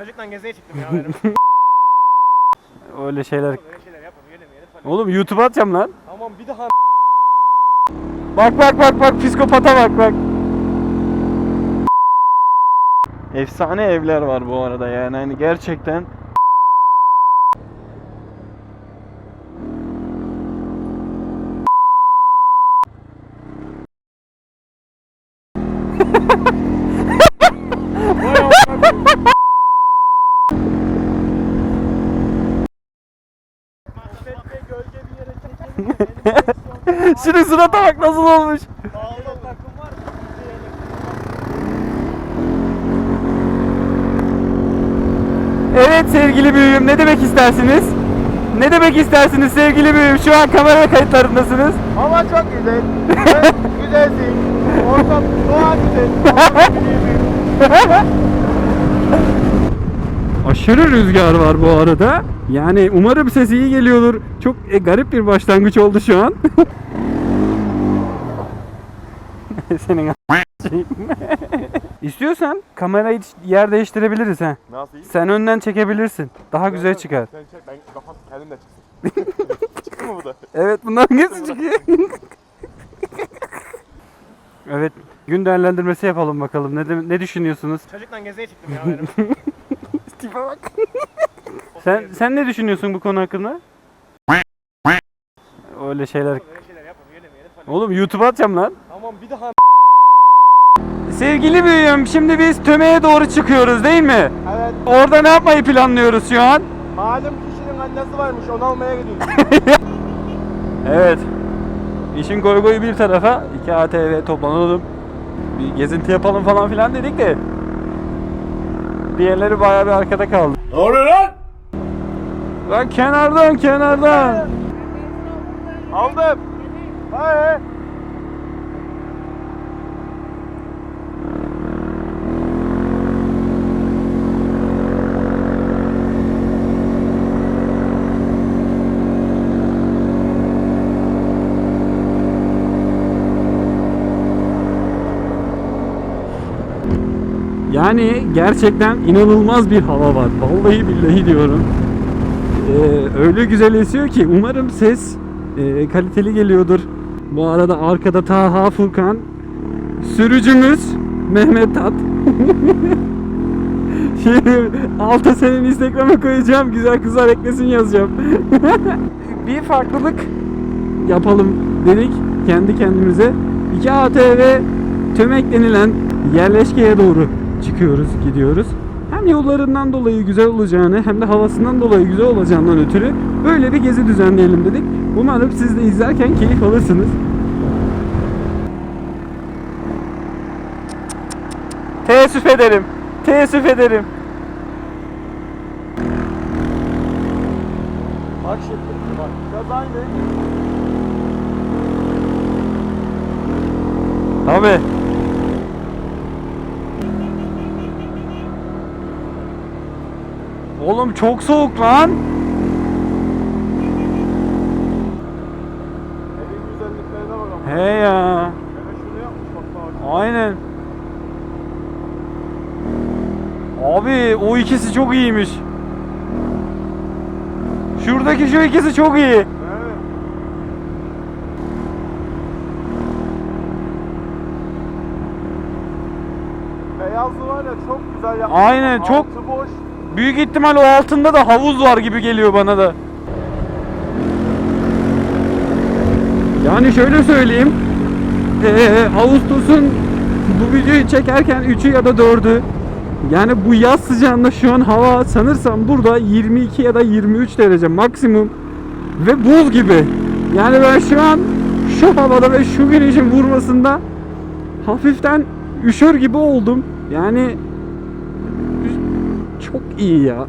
Çocukla geziye çıktım ya benim. Öyle şeyler. Yapma. Oğlum YouTube'a atacağım lan. Tamam bir daha Bak bak bak bak psikopata bak bak. Efsane evler var bu arada yani hani gerçekten. gölge Şunun surata bak nasıl olmuş. Evet sevgili büyüğüm ne demek istersiniz? Ne demek istersiniz sevgili büyüğüm? Şu an kamera kayıtlarındasınız. Hava çok güzel. Sen güzelsin. Ortam doğa güzel. Aşırı rüzgar var bu arada. Yani umarım ses iyi geliyordur. Çok e, garip bir başlangıç oldu şu an. Senin. İstiyorsan kamerayı yer değiştirebiliriz ha. Nasıl iyi? Sen önden çekebilirsin. Daha güzel çıkar. Sen çek ben kafam kendim de çıksın. Çıktı mı bu da? Evet bundan hangisi çıkıyor? evet. Gün değerlendirmesi yapalım bakalım. Ne, de- ne düşünüyorsunuz? Çocukla geziye çıktım ya benim. Tipe bak. sen sen ne düşünüyorsun bu konu hakkında? Öyle şeyler. Böyle şeyler yapma. Oğlum YouTube'a atacağım lan. Tamam bir daha Sevgili büyüğüm şimdi biz Töme'ye doğru çıkıyoruz değil mi? Evet. Orada ne yapmayı planlıyoruz şu an? Malum kişinin annesi varmış onu almaya gidiyoruz. Evet. İşin goy goyu bir tarafa 2 ATV toplanalım. Bir gezinti yapalım falan filan dedik de. Diğerleri bayağı bir arkada kaldı. ne oluyor lan? Lan kenardan kenardan. Aldım. Hayır. Yani gerçekten inanılmaz bir hava var. Vallahi billahi diyorum. Ee, öyle güzel esiyor ki umarım ses e, kaliteli geliyordur. Bu arada arkada Taha Furkan, sürücümüz Mehmet Tat. Şimdi alta senin Instagram'a koyacağım. Güzel kızlar eklesin yazacağım. bir farklılık yapalım dedik kendi kendimize. 2 ATV Tömek denilen yerleşkeye doğru çıkıyoruz, gidiyoruz. Hem yollarından dolayı güzel olacağını hem de havasından dolayı güzel olacağından ötürü böyle bir gezi düzenleyelim dedik. Umarım siz de izlerken keyif alırsınız. Teessüf ederim. Teessüf ederim. Bak şimdi bak. Gaz aynı. Tabii. Oğlum çok soğuk lan. Evin güzelliklerine bak ama. He ya. Eve şunu yapmış bak bak. Aynen. Abi o ikisi çok iyiymiş. Şuradaki şu ikisi çok iyi. Evet. Beyazlı var ya çok güzel yapmış. Aynen, çok- Altı boş. Büyük ihtimal o altında da havuz var gibi geliyor bana da. Yani şöyle söyleyeyim. Ee, Ağustos'un bu videoyu çekerken 3'ü ya da 4'ü yani bu yaz sıcağında şu an hava sanırsam burada 22 ya da 23 derece maksimum ve buz gibi. Yani ben şu an şu havada ve şu güneşin vurmasında hafiften üşür gibi oldum. Yani çok iyi ya.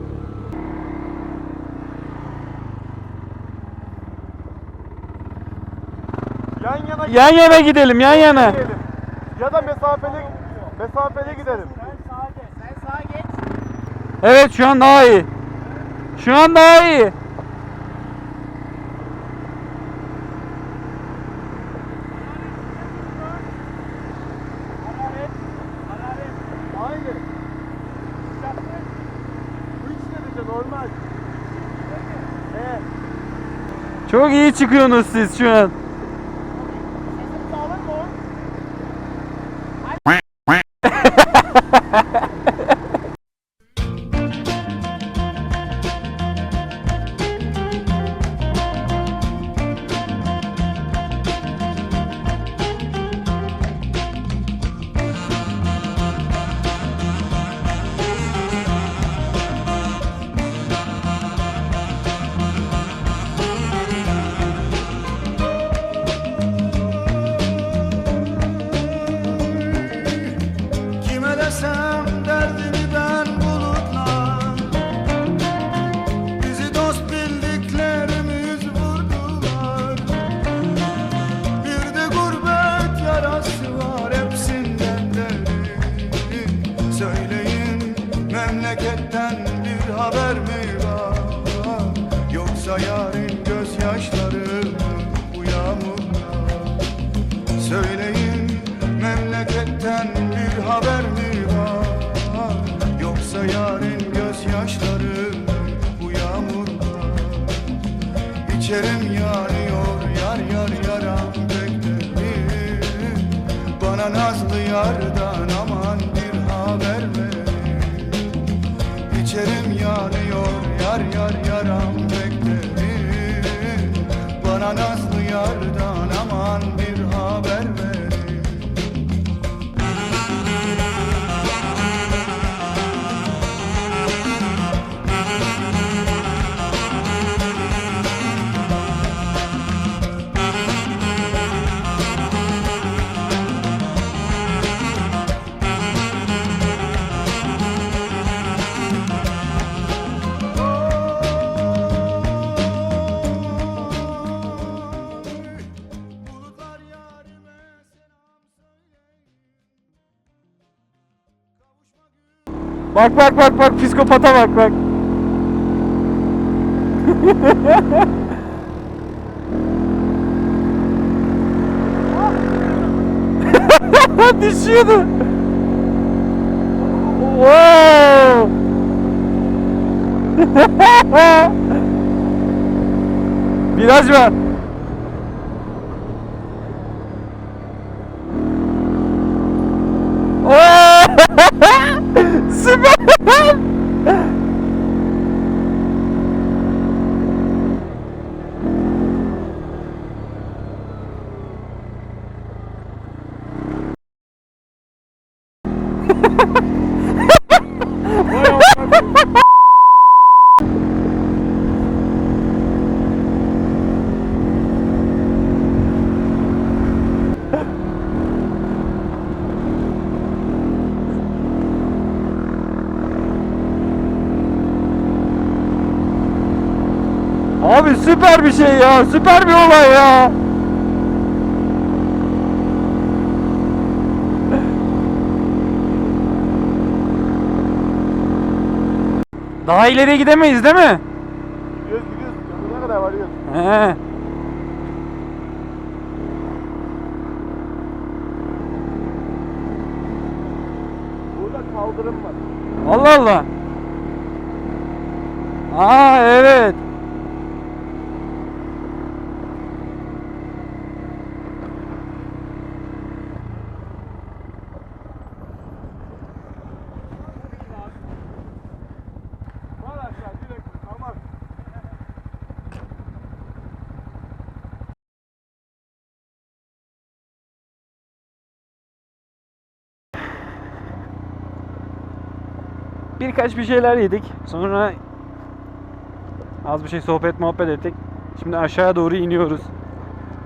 Yan yana Yan yana gidelim yan yana. gidelim. Ya da mesafeli mesafeli gidelim. Evet şu an daha iyi. Şu an daha iyi. Aynı. Yavaş. Evet. Çok iyi çıkıyorsunuz siz şu an. Söyleyin memleketten bir haber mi var? Yoksa yarın gözyaşları bu yağmurda? İçerim yanıyor yar yar yaram beklerim Bana nazlı yardan aman bir haber verin İçerim yanıyor yar yar yaram beklerim Bana nazlı Bak bak bak bak psikopata bak bak. Düşüyordu. Wow. Viraj var. Abi süper bir şey ya. Süper bir olay ya. Daha ileriye gidemeyiz değil mi? Gidiyoruz gidiyoruz. Yanına kadar varıyoruz. He. Burada kaldırım var. Allah Allah. Aa evet. Var aşağı direkt kalmaz. Birkaç bir şeyler yedik. Sonra az bir şey sohbet muhabbet ettik. Şimdi aşağıya doğru iniyoruz.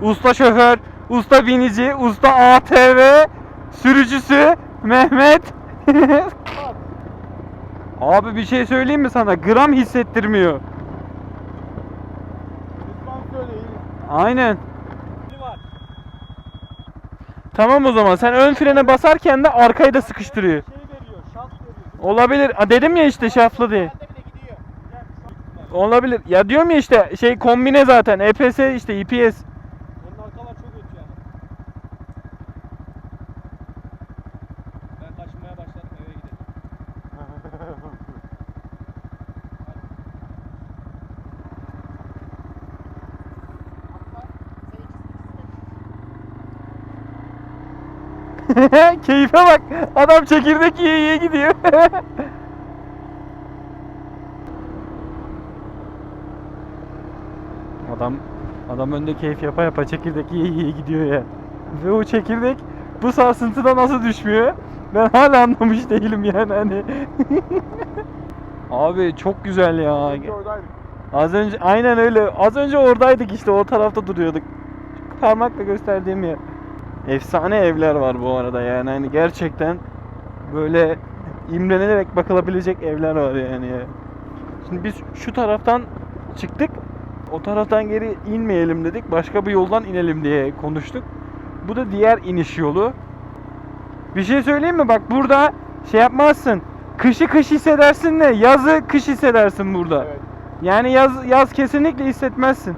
Usta şoför, usta binici, usta ATV sürücüsü Mehmet. Abi bir şey söyleyeyim mi sana? Gram hissettirmiyor. Aynen. Tamam o zaman sen ön frene basarken de arkayı da sıkıştırıyor. Olabilir. A, dedim ya işte şaflı diye. Olabilir. Ya diyorum ya işte şey kombine zaten. EPS işte EPS. Onun arkalar çok ötü yani. Ben kaçmaya başladım eve gidelim. Keyfe bak. Adam çekirdek yiye yiye gidiyor. adam adam önde keyif yapa yapa çekirdek yiye yiye gidiyor ya. Ve o çekirdek bu sarsıntıda nasıl düşmüyor? Ben hala anlamış değilim yani hani. Abi çok güzel ya. Oradaydık. Az önce aynen öyle. Az önce oradaydık işte o tarafta duruyorduk. Parmakla gösterdiğim yer. Efsane evler var bu arada yani hani gerçekten böyle imrenilerek bakılabilecek evler var yani. ya. Şimdi biz şu taraftan çıktık. O taraftan geri inmeyelim dedik. Başka bir yoldan inelim diye konuştuk. Bu da diğer iniş yolu. Bir şey söyleyeyim mi? Bak burada şey yapmazsın. Kışı kış hissedersin de yazı kış hissedersin burada. Evet. Yani yaz yaz kesinlikle hissetmezsin.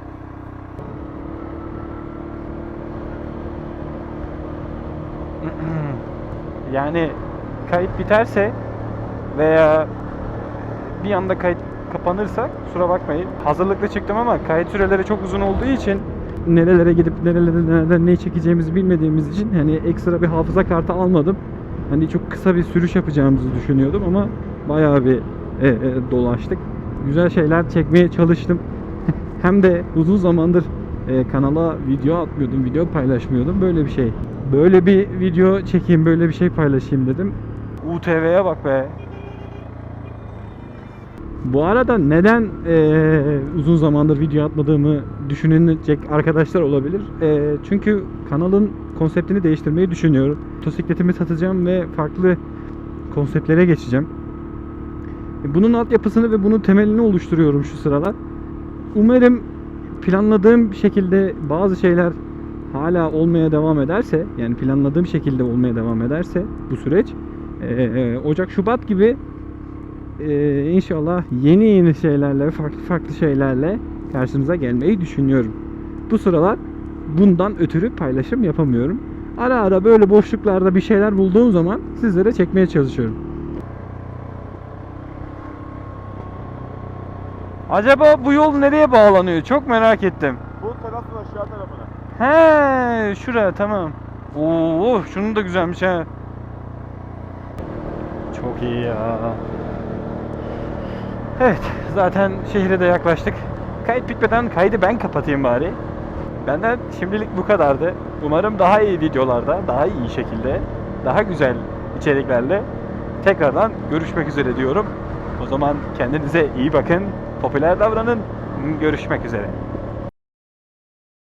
Yani kayıt biterse veya bir anda kayıt kapanırsa kusura bakmayın. Hazırlıklı çıktım ama kayıt süreleri çok uzun olduğu için nerelere gidip nerelere nereden ne çekeceğimizi bilmediğimiz için hani ekstra bir hafıza kartı almadım. Hani çok kısa bir sürüş yapacağımızı düşünüyordum ama bayağı bir e, e, dolaştık. Güzel şeyler çekmeye çalıştım. Hem de uzun zamandır e, kanala video atmıyordum, video paylaşmıyordum. Böyle bir şey. Böyle bir video çekeyim, böyle bir şey paylaşayım dedim. UTV'ye bak be. Bu arada neden eee, uzun zamandır video atmadığımı düşünecek arkadaşlar olabilir. Eee, çünkü kanalın konseptini değiştirmeyi düşünüyorum. Motosikletimi satacağım ve farklı konseptlere geçeceğim. Bunun altyapısını ve bunun temelini oluşturuyorum şu sıralar. Umarım planladığım şekilde bazı şeyler hala olmaya devam ederse, yani planladığım şekilde olmaya devam ederse bu süreç eee, Ocak Şubat gibi ee, inşallah yeni yeni şeylerle, farklı farklı şeylerle karşınıza gelmeyi düşünüyorum. Bu sıralar bundan ötürü paylaşım yapamıyorum. Ara ara böyle boşluklarda bir şeyler bulduğum zaman sizlere çekmeye çalışıyorum. Acaba bu yol nereye bağlanıyor? Çok merak ettim. Bu tarafın aşağı tarafına. He, şuraya tamam. Oo, şunun da güzelmiş ha. Çok iyi ya. Evet, zaten şehre de yaklaştık. Kayıt bitmeden kaydı ben kapatayım bari. Benden şimdilik bu kadardı. Umarım daha iyi videolarda, daha iyi şekilde, daha güzel içeriklerle tekrardan görüşmek üzere diyorum. O zaman kendinize iyi bakın, popüler davranın. Görüşmek üzere.